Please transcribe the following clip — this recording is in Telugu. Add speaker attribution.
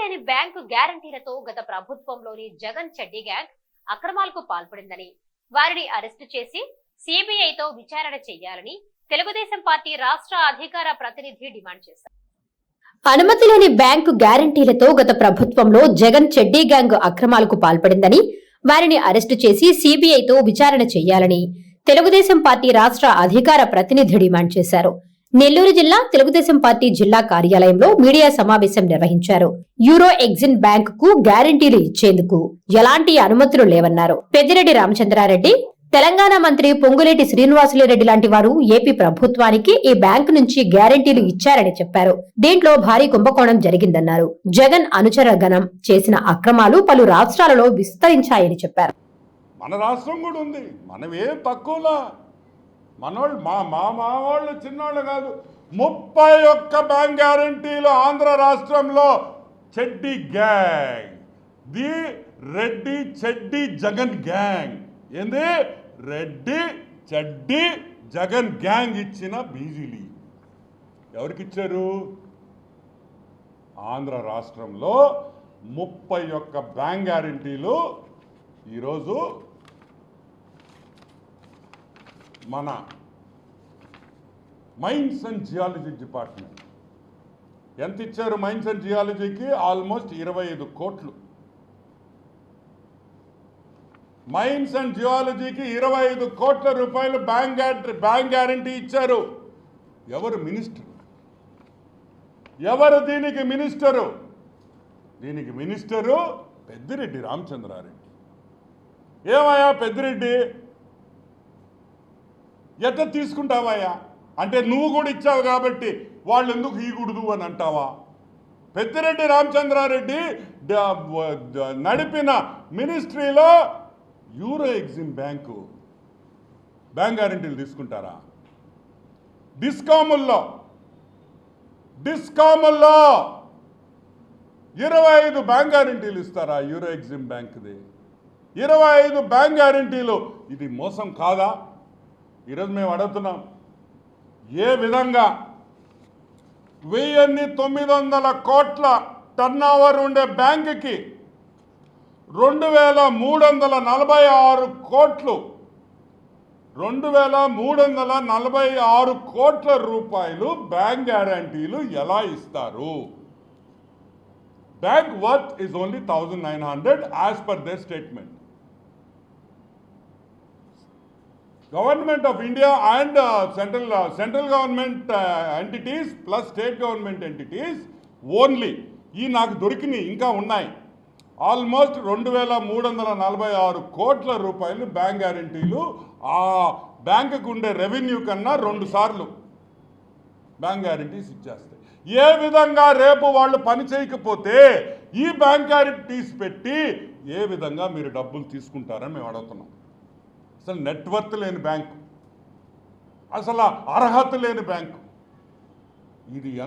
Speaker 1: లేని బ్యాంకు గ్యారంటీలతో గత ప్రభుత్వంలోని జగన్ చెడ్డి గ్యాంగ్ అక్రమాలకు పాల్పడిందని వారిని అరెస్టు చేసి సిబిఐతో విచారణ చేయాలని తెలుగుదేశం పార్టీ రాష్ట్ర అధికార ప్రతినిధి డిమాండ్ చేశారు.
Speaker 2: అనుమతి లేని బ్యాంకు గ్యారంటీలతో గత ప్రభుత్వంలో జగన్ చెడ్డీ గ్యాంగ్ అక్రమాలకు పాల్పడిందని వారిని అరెస్టు చేసి సిబిఐతో విచారణ చేయాలని తెలుగుదేశం పార్టీ రాష్ట్ర అధికార ప్రతినిధి డిమాండ్ చేశారు. నెల్లూరు జిల్లా తెలుగుదేశం పార్టీ జిల్లా కార్యాలయంలో మీడియా సమావేశం నిర్వహించారు. యూరో ఎగ్జిన్ బ్యాంక్కు గ్యారంటీలు ఇచ్చేందుకు ఎలాంటి అనుమతులు లేవన్నారు. పెద్దిరెడ్డి రామచంద్రారెడ్డి తెలంగాణ మంత్రి పొంగులేటి శ్రీనివాసులరెడ్డి లాంటి వారు ఏపీ ప్రభుత్వానికి ఈ బ్యాంకు నుంచి గ్యారంటీలు ఇచ్చారని చెప్పారు. దీంట్లో భారీ కుంభకోణం జరిగిందన్నారు. జగన్ అనుచర గణం చేసిన అక్రమాలు పలు రాష్ట్రాలలో విస్తరించాయని చెప్పారు.
Speaker 3: మన రాష్ట్రం కూడా ఉంది. మనం ఏం తక్కువలా? మనోళ్ళు మా మా మావాళ్ళు చిన్నోళ్ళు కాదు ముప్పై ఒక్క బ్యాంక్ గ్యారంటీలు ఆంధ్ర రాష్ట్రంలో చెడ్డి గ్యాంగ్. ది రెడ్డి చెడ్డి జగన్ గ్యాంగ్. ఏంది? రెడ్డి చెడ్డి జగన్ గ్యాంగ్ ఇచ్చిన బీజీలీ. ఎవరికి ఇచ్చారు ఆంధ్ర రాష్ట్రంలో ముప్పై ఒక్క బ్యాంక్ గ్యారంటీలు ఈరోజు మన మైన్స్ అండ్ జియాలజీ డిపార్ట్మెంట్. ఎంత ఇచ్చారు మైన్స్ అండ్ జియాలజీకి? ఆల్మోస్ట్ ఇరవై ఐదు కోట్లు. మైన్స్ అండ్ జియాలజీకి ఇరవై ఐదు కోట్ల రూపాయలు బ్యాంక్ గ్యార- బ్యాంక్ గ్యారంటీ ఇచ్చారు. ఎవరు మినిస్టర్? ఎవరు దీనికి మినిస్టరు? దీనికి మినిస్టరు పెద్దిరెడ్డి రామచంద్రారెడ్డి. ఏమయ్యా పెద్దిరెడ్డి? ఎట్ట తీసుకుంటావయ్యా? అంటే నువ్వు కూడా ఇచ్చావు కాబట్టి వాళ్ళు ఎందుకు ఇయకూడదు అని అంటావా? పెద్దిరెడ్డి రామచంద్రారెడ్డి నడిపిన మినిస్ట్రీలో యూరో ఎగ్జిమ్ బ్యాంకు బ్యాంక్ గ్యారంటీలు తీసుకుంటారా? డిస్కాముల్లో డిస్కాముల్లో ఇరవై ఐదు బ్యాంక్ గ్యారంటీలు ఇస్తారా యూరో ఎగ్జిమ్ బ్యాంక్ది? ఇరవై ఐదు బ్యాంక్ గ్యారంటీలు. ఇది మోసం కాదా? ఈరోజు మేము అడుగుతున్నాం ఏ విధంగా వెయ్యిన్ని తొమ్మిది వందల కోట్ల టర్న్ ఓవర్ ఉండే బ్యాంకుకి రెండు వేల మూడు వందల నలభై ఆరు కోట్లు రెండు వేల మూడు వందల నలభై ఆరు కోట్ల రూపాయలు బ్యాంక్ గ్యారంటీలు ఎలా ఇస్తారు? Bank worth is only thousand nine hundred as per the statement government of India and central central government entities plus state government entities only ఈ నాకు దొరికినాయి ఇంకా ఉన్నాయి. ఆల్మోస్ట్ రెండు వేల మూడు వందల నలభై ఆరు కోట్ల రూపాయలు బ్యాంక్ గ్యారంటీలు ఆ బ్యాంకుకు ఉండే రెవెన్యూ కన్నా రెండు సార్లు బ్యాంక్ గ్యారంటీస్ ఇచ్చేస్తాయి. ఏ విధంగా రేపు వాళ్ళు పని చేయకపోతే ఈ బ్యాంక్ గ్యారంటీస్ పెట్టి ఏ విధంగా మీరు డబ్బులు తీసుకుంటారని మేము అడుగుతున్నాం. అసలు నెట్వర్త్ లేని బ్యాంకు అసలు అర్హత లేని బ్యాంకు ఇది